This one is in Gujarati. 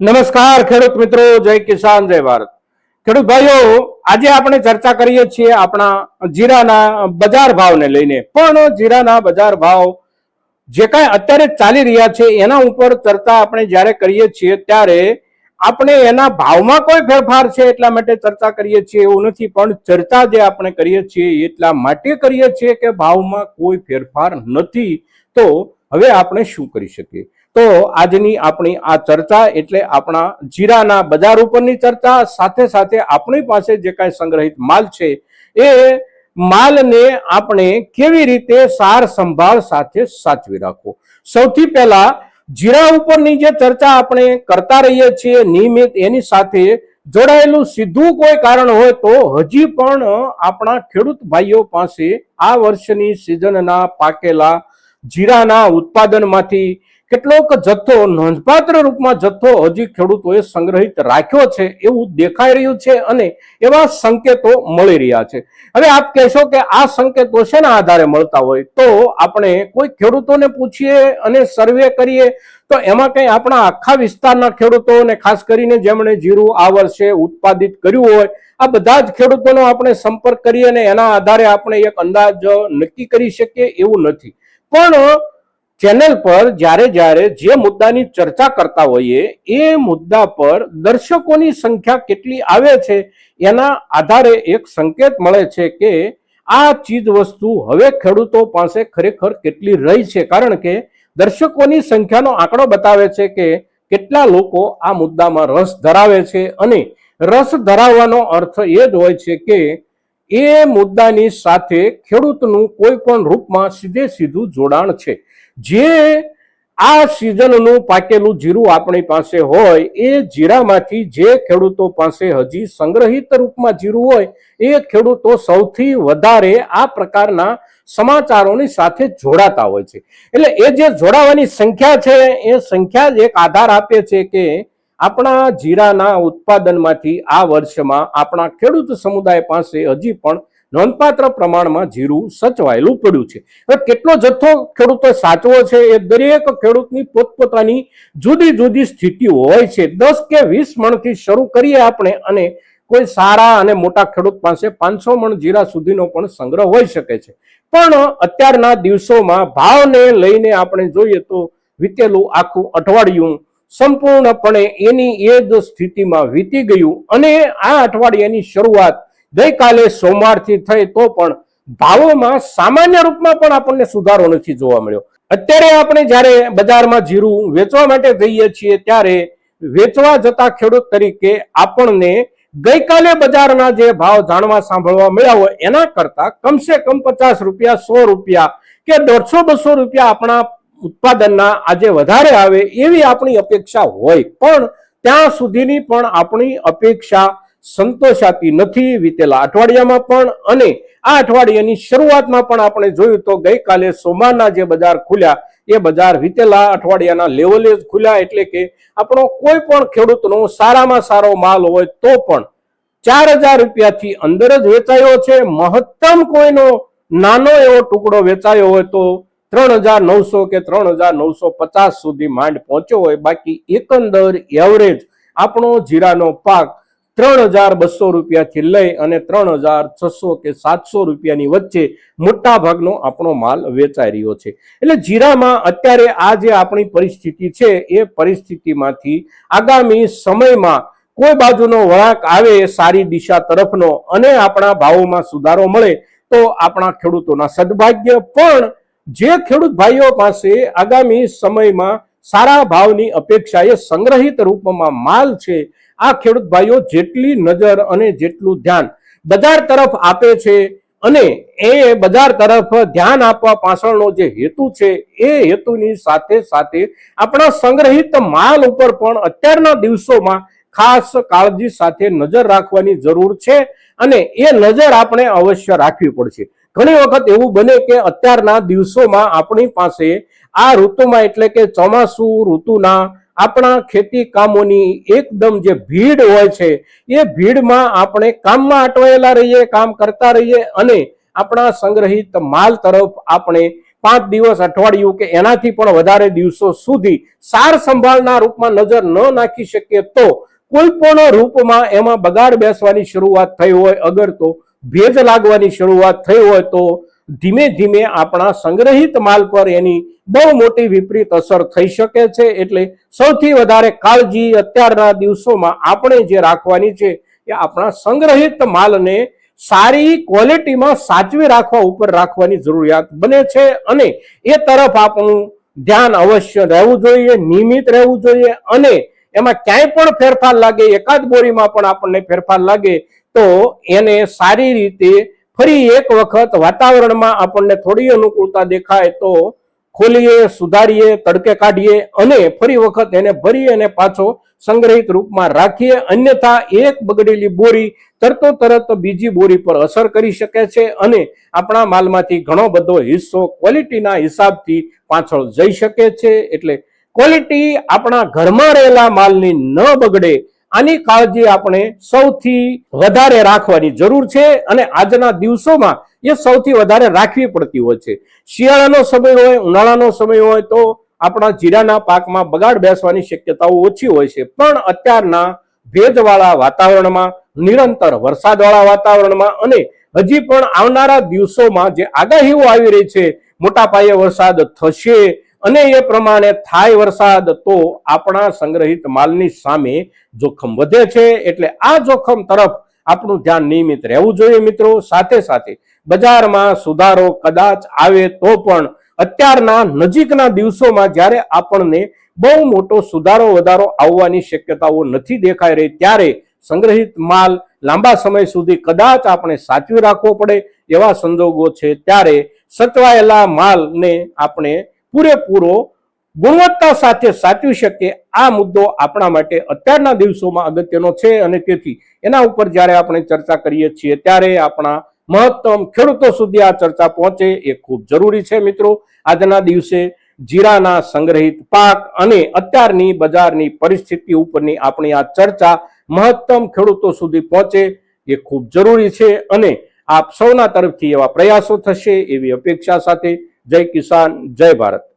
નમસ્કાર, ખેડૂત મિત્રો, જય કિસાન, જય ભારત. ખેડૂત ભાઈઓ, આજે આપણે ચર્ચા કરીએ છીએ આપણા જીરાના બજાર ભાવને લઈને. પણ જીરાના બજાર ભાવ જે કાંઈ અત્યારે ચાલી રહ્યા છે, એના ઉપર ચર્ચા આપણે જ્યારે કરીએ છીએ, ત્યારે આપણે એના ભાવમાં કોઈ ફેરફાર છે એટલા માટે ચર્ચા કરીએ છીએ, એવું નથી, પણ ચર્ચા જે આપણે કરીએ છીએ એટલા માટે કરીએ છીએ કે ભાવમાં કોઈ ફેરફાર નથી. તો હવે આપણે શું કરી શકીએ? તો આજની આપણી આ ચર્ચા એટલે આપણા જીરાના બજાર ઉપરની ચર્ચા, સાથે સાથે આપણી પાસે જે કાંઈ સંગ્રહિત માલ છે, એ માલને આપણે કેવી રીતે સાર સંભાળ સાથે સાચવી રાખવો? સૌથી પહેલા જીરા ઉપરની જે ચર્ચા આપણે કરતા રહીએ છીએ, નિયમિત એની સાથે જોડાયેલું સીધું કોઈ કારણ હોય તો હજી પણ આપણા ખેડૂત ભાઈઓ પાસે આ વર્ષની સિઝનના પાકેલા જીરાના ઉત્પાદનમાંથી કેટલોક જથ્થો નોંધપાત્ર રૂપમાં જથ્થો હજી ખેડૂતોએ સંગ્રહિત રાખ્યો છે એવું દેખાઈ રહ્યું છે અને એવા સંકેતો મળી રહ્યા છે. હવે આપ કહેશો કે આ સંકેતો શેના આધારે મળતા હોય? તો આપણે કોઈ ખેડૂતોને પૂછીએ અને સર્વે કરીએ તો એમાં કંઈ આપણા આખા વિસ્તારના ખેડૂતોને ખાસ કરીને જેમણે જીરું આ વર્ષે ઉત્પાદિત કર્યું હોય, આ બધા જ ખેડૂતોનો આપણે સંપર્ક કરીએ અને એના આધારે આપણે એક અંદાજ નક્કી કરી શકીએ એવું નથી. પણ ચેનલ પર જ્યારે જ્યારે જે મુદ્દાની ચર્ચા કરતા હોઈએ, એ મુદ્દા પર દર્શકોની સંખ્યા કેટલી આવે છે એના આધારે એક સંકેત મળે છે કે આ ચીજ વસ્તુ હવે ખેડૂતો પાસે ખરેખર કેટલી રહી છે. કારણ કે દર્શકોની સંખ્યાનો આંકડો બતાવે છે કે કેટલા લોકો આ મુદ્દામાં રસ ધરાવે છે અને રસ ધરાવવાનો અર્થ એ જ હોય છે કે એ મુદ્દાની સાથે ખેડૂતનું કોઈ પણ રૂપમાં સીધે સીધું જોડાણ છે. જે આ સિઝનનું પાકેલું જીરું આપણી પાસે હોય, એ જીરામાંથી જે ખેડૂતો પાસે હજી સંગ્રહિત રૂપમાં જીરું હોય, એ ખેડૂતો સૌથી વધારે આ પ્રકારના સમાચારોની સાથે જોડાતા હોય છે. એટલે એ જે જોડાવાની સંખ્યા છે, એ સંખ્યા જ એક આધાર આપે છે કે આપણા જીરાના ઉત્પાદનમાંથી આ વર્ષમાં આપણા ખેડૂત સમુદાય પાસે હજી પણ નોંધપાત્ર પ્રમાણમાં જીરું સચવાયેલું પડ્યું છે. હવે કેટલો જથ્થો ખેડૂતો સાચવો છે એ દરેક ખેડૂતની પોતપોતાની જુદી જુદી સ્થિતિઓ હોય છે. દસ કે વીસ મણથી શરૂ કરીએ આપણે અને કોઈ સારા અને મોટા ખેડૂત પાસે પાંચસો મણ જીરા સુધીનો પણ સંગ્રહ હોઈ શકે છે. પણ અત્યારના દિવસોમાં ભાવને લઈને આપણે જોઈએ તો વીતેલું આખું અઠવાડિયું સંપૂર્ણપણે એની એ જ સ્થિતિમાં વીતી ગયું અને આ અઠવાડિયાની શરૂઆત ગઈકાલે સોમવારથી થઈ તો પણ ભાવોમાં સામાન્ય રૂપમાં પણ આપણને સુધારો નથી જોવા મળ્યો. અત્યારે આપણે જ્યારે બજારમાં જીરું વેચવા માટે જઈએ છીએ ત્યારે વેચવા જતા ખેડૂત તરીકે આપણને ગઈકાલે બજારના જે ભાવ જાણવા સાંભળવા મળ્યા હોય એના કરતા કમસે કમ પચાસ રૂપિયા, સો રૂપિયા કે દોઢસો બસો રૂપિયા આપણા ઉત્પાદનના આજે વધારે આવે એવી આપણી અપેક્ષા હોય. પણ ત્યાં સુધીની પણ આપણી અપેક્ષા સંતોષાતી નથી વીતેલા અઠવાડિયામાં પણ અને આ અઠવાડિયાની શરૂઆતમાં પણ આપણે જોયું તો ગઈકાલે સોમવારના જે બજાર ખુલ્યા, એ બજાર વીતેલા અઠવાડિયાના લેવલે જ ખુલ્યા એટલે કે આપણો કોઈ પણ ખેડૂતનો સારામાં સારો માલ હોય તો પણ ચાર હજાર રૂપિયાથી અંદર જ વેચાયો છે. મહત્તમ કોઈનો નાનો એવો ટુકડો વેચાયો હોય તો ત્રણ હજાર નવસો કે ત્રણ હજાર નવસો પચાસ સુધી માંડ પહોંચ્યો હોય, બાકી એકંદર એવરેજ આપણો જીરાનો પાક ત્રણ હજાર બસો રૂપિયાથી લઈ અને ત્રણ હજાર છસો કે સાતસો રૂપિયાની વચ્ચે મોટા ભાગનો આપણો માલ વેચાઈ રહ્યો છે. એટલે જીરામાં અત્યારે આ જે આપણી પરિસ્થિતિ છે, એ પરિસ્થિતિમાંથી આગામી સમયમાં કોઈ બાજુનો વળાંક આવે સારી દિશા તરફનો અને આપણા ભાવોમાં સુધારો મળે તો આપણા ખેડૂતોના સદભાગ્ય પણ જે ખેડૂત ભાઈઓ પાસે આગામી સમયમાં સારા ભાવની અપેક્ષા એ સંગ્રહિત રૂપમાં માલ છે, આ ખેડૂત ભાઈઓ જેટલી નજર અને જેટલું ધ્યાન બજાર તરફ આપે છે અને એ બજાર તરફ ધ્યાન આપવા પાછળનો જે હેતુ છે, એ હેતુની સાથે સાથે આપણા સંગ્રહિત માલ ઉપર પણ અત્યારના દિવસોમાં ખાસ કાળજી સાથે નજર રાખવાની જરૂર છે અને એ નજર આપણે અવશ્ય રાખવી પડશે. ઘણી વખત એવું બને કે અત્યારના દિવસોમાં આપણી પાસે આ ઋતુમાં એટલે કે ચોમાસુ ઋતુના આપણા ખેતી કામોની એકદમ જે ભીડ હોય છે, એ ભીડમાં આપણે કામમાં અટવાયેલા રહીએ, કામ કરતા રહીએ અને આપણા સંગ્રહિત માલ તરફ આપણે પાંચ દિવસ અઠવાડિયું કે એનાથી પણ વધારે દિવસો સુધી સાર સંભાળના રૂપમાં નજર ન નાખી શકીએ તો કોઈ પણ રૂપમાં એમાં બગાડ બેસવાની શરૂઆત થઈ હોય અગર તો ભેજ લાગવાની શરૂઆત થઈ હોય તો ધીમે ધીમે આપણા સંગ્રહિત માલ પર એની બહુ મોટી વિપરીત અસર થઈ શકે છે. એટલે સૌથી વધારે કાળજી અત્યારના દિવસોમાં આપણે જે રાખવાની છે એ આપણા સંગ્રહિત માલને સારી ક્વોલિટીમાં સાચવી રાખવા ઉપર રાખવાની જરૂરિયાત બને છે અને એ તરફ આપણું ધ્યાન અવશ્ય રહેવું જોઈએ, નિયમિત રહેવું જોઈએ અને એમાં ક્યાંય પણ ફેરફાર લાગે, એકાદ બોરીમાં પણ આપણને ફેરફાર લાગે તો એને સારી રીતે ફરી એક વખત વાતાવરણમાં આપણને થોડી અનુકૂળતા દેખાય તો ખોલીએ, સુધારીએ, તડકે કાઢીએ અને ફરી વખત એને ભરી અને પાછો સંગ્રહિત રૂપમાં રાખીએ. અન્યથા એક બગડેલી બોરી તરતો તરત બીજી બોરી પર અસર કરી શકે છે અને આપણા માલમાંથી ઘણો બધો હિસ્સો ક્વોલિટીના હિસાબથી પાછળ જઈ શકે છે. એટલે ક્વોલિટી આપણા ઘરમાં રહેલા માલની ન બગડે આની કાળજી આપણે સૌથી વધારે રાખવાની જરૂર છે અને આજના દિવસોમાં એ સૌથી વધારે રાખવી પડતી હોય છે. શિયાળાનો સમય હોય, ઉનાળાનો સમય હોય તો આપણા જીરાના પાકમાં બગાડ બેસવાની શક્યતાઓ ઓછી હોય છે. પણ અત્યારના ભેજવાળા વાતાવરણમાં, નિરંતર વરસાદવાળા વાતાવરણમાં અને હજી પણ આવનારા દિવસોમાં જે આગાહીઓ આવી રહી છે, મોટા પાયે વરસાદ થશે અને એ પ્રમાણે થાય વરસાદ તો આપણા સંગ્રહિત માલની સામે જોખમ વધે છે. એટલે આ જોખમ તરફ આપણું ધ્યાન નિયમિત રહેવું જોઈએ મિત્રો. સાથે સાથે બજારમાં સુધારો કદાચ આવે તો પણ અત્યારના નજીકના દિવસોમાં જ્યારે આપણને બહુ મોટો સુધારો વધારો આવવાની શક્યતાઓ નથી દેખાઈ રહી, ત્યારે સંગ્રહિત માલ લાંબા સમય સુધી કદાચ આપણે સાચવી રાખવો પડે એવા સંજોગો છે. ત્યારે સચવાયેલા માલને આપણે પૂરેપૂરો ગુણવત્તા સાથે સાચવી શકે આ મુદ્દો આપણા માટે અત્યારના દિવસોમાં અગત્યનો છે અને તેથી એના ઉપર જ્યારે આપણે ચર્ચા કરીએ છીએ ત્યારે આપણા મહત્તમ ખેડૂતો સુધી આ ચર્ચા પહોંચે એ ખૂબ જરૂરી છે મિત્રો. આજના દિવસે જીરાના સંગ્રહિત પાક અને અત્યારની બજારની પરિસ્થિતિ ઉપરની આપણી આ ચર્ચા મહત્તમ ખેડૂતો સુધી પહોંચે એ ખૂબ જરૂરી છે અને આપ સૌના તરફથી એવા પ્રયાસો થશે એવી અપેક્ષા સાથે જય કિસાન જય ભારત.